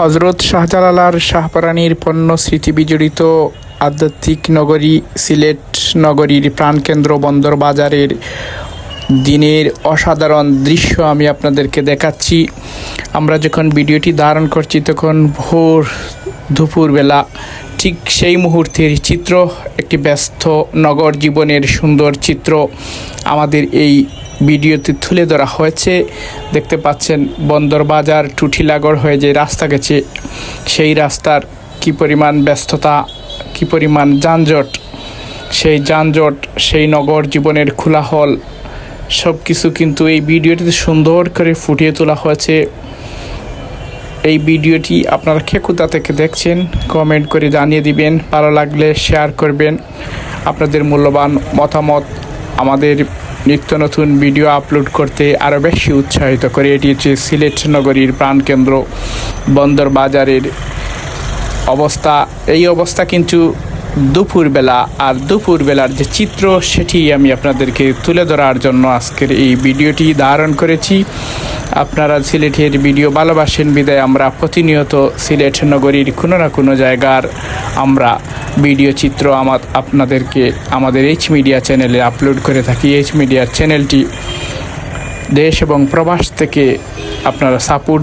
হজরত শাহজালালার শাহপরানির পণ্য স্মৃতি বিজড়িত আধ্যাত্মিক নগরী, সিলেট নগরীর প্রাণকেন্দ্র বন্দর বাজারের দিনের অসাধারণ দৃশ্য আমি আপনাদেরকে দেখাচ্ছি। আমরা যখন ভিডিওটি ধারণ করছি, তখন ভোর দুপুরবেলা ঠিক সেই মুহূর্তের চিত্র, একটি ব্যস্ত নগর জীবনের সুন্দর চিত্র আমাদের এই ভিডিওতে তুলে ধরা হয়েছে। দেখতে পাচ্ছেন বন্দর বাজার টুঠিলাগর হয়ে যে রাস্তা গেছে, সেই রাস্তার কি পরিমাণ ব্যস্ততা, কি পরিমাণ যানজট, সেই যানজট, সেই নগর জীবনের খোলাহল সব কিছু কিন্তু এই ভিডিওটিতে সুন্দর করে ফুটিয়ে তোলা হয়েছে। এই ভিডিওটি আপনারা কোথা থেকে দেখছেন কমেন্ট করে জানিয়ে দিবেন। ভালো লাগলে শেয়ার করবেন। আপনাদের মূল্যবান মতামত আমাদের নিত্য নতুন ভিডিও আপলোড করতে আরও বেশি উৎসাহিত করে। এটি হচ্ছে সিলেট নগরীর প্রাণকেন্দ্র বন্দর বাজারের অবস্থা। এই অবস্থা কিন্তু দুপুরবেলা আর দুপুরবেলার যে চিত্র, সেটি আমি আপনাদেরকে তুলে ধরার জন্য আজকের এই ভিডিওটি ধারণ করেছি। আপনারা সিলেটের ভিডিও ভালোবাসেন, বিদায়। আমরা প্রতিনিয়ত সিলেট নগরীর কোনো না কোনো জায়গার আমরা ভিডিও চিত্র আমার আপনাদেরকে আমাদের এইচ মিডিয়া চ্যানেলে আপলোড করে থাকি। এইচ মিডিয়ার চ্যানেলটি দেশ এবং প্রবাস থেকে আপনারা সাপোর্ট